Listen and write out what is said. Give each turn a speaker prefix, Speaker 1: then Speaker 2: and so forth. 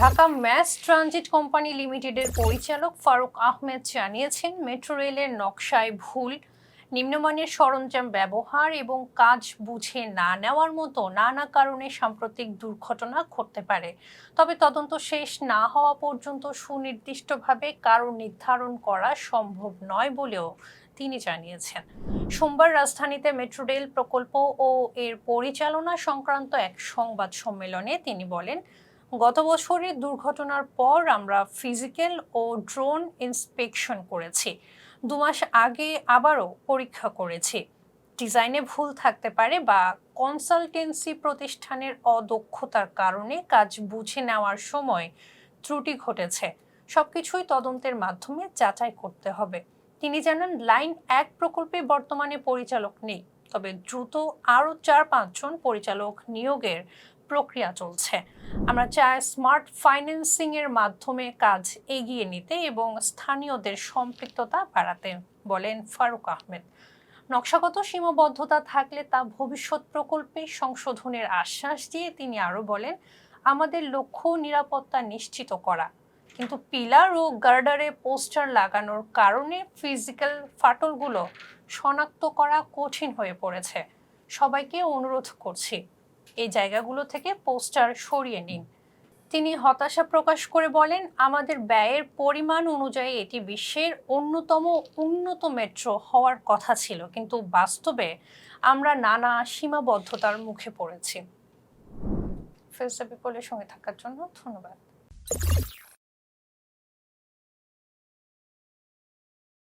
Speaker 1: Dhaka mass transit company লিমিটেডের পরিচালক ফারুক আহমেদ জানিয়েছেন, মেট্রো রেলের নকশায় ভুল, নিম্নমানের সরঞ্জাম ব্যবহার এবং কাজ বুঝে না নেওয়ার মতো নানা কারণে সাম্প্রতিক দুর্ঘটনা ঘটতে পারে। তবে তদন্ত শেষ না হওয়া পর্যন্ত সুনির্দিষ্টভাবে কারণ নির্ধারণ করা সম্ভব নয় বলেও তিনি জানিয়েছেন। সোমবার রাজধানীতে মেট্রো রেল প্রকল্প ও এর পরিচালনা সংক্রান্ত এক সংবাদ সম্মেলনে তিনি বলেন গত বছরের দুর্ঘটনার পর আমরা ফিজিক্যাল ও ড্রোন ইন্সপেকশন করেছি। দু মাস আগে আবারও পরীক্ষা করেছি। ডিজাইনে ভুল থাকতে পারে বা কনসালটেন্সি প্রতিষ্ঠানের অদক্ষতার কারণে কাজ বুঝে নেওয়ার সময় ত্রুটি ঘটেছে। সবকিছুই তদন্তের মাধ্যমে যাচাই করতে হবে। তিনি জানান, লাইন এক প্রকল্পে বর্তমানে পরিচালক নেই, তবে দ্রুত আরও চার পাঁচজন পরিচালক নিয়োগের প্রক্রিয়া চলছে। আমরা চাই স্মার্ট ফাইন্যান্সিং এর মাধ্যমে কাজ এগিয়ে নিতে এবং স্থানীয়দের সম্পৃক্ততা বাড়াতে, বলেন ফারুক আহমেদ। নকশাগত সীমাবদ্ধতা থাকলে তা ভবিষ্যৎ প্রকল্পে সংশোধনের আশ্বাস দিয়ে তিনি আরও বলেন, আমাদের লক্ষ্য নিরাপত্তা নিশ্চিত করা। কিন্তু পিলার ও গার্ডারে পোস্টার লাগানোর কারণে ফিজিক্যাল ফাটলগুলো শনাক্ত করা কঠিন হয়ে পড়েছে। সবাইকে অনুরোধ করছি এই জায়গাগুলো থেকে পোস্টার সরিয়ে নিন। তিনি হতাশা প্রকাশ করে বলেন, আমাদের ব্যয়ের পরিমাণ অনুযায়ী এটি বিশ্বের অন্যতম উন্নত মেট্রো হওয়ার কথা ছিল, কিন্তু বাস্তবে আমরা নানা সীমাবদ্ধতার মুখে পড়েছি। ফেসবুক সঙ্গে থাকার জন্য ধন্যবাদ।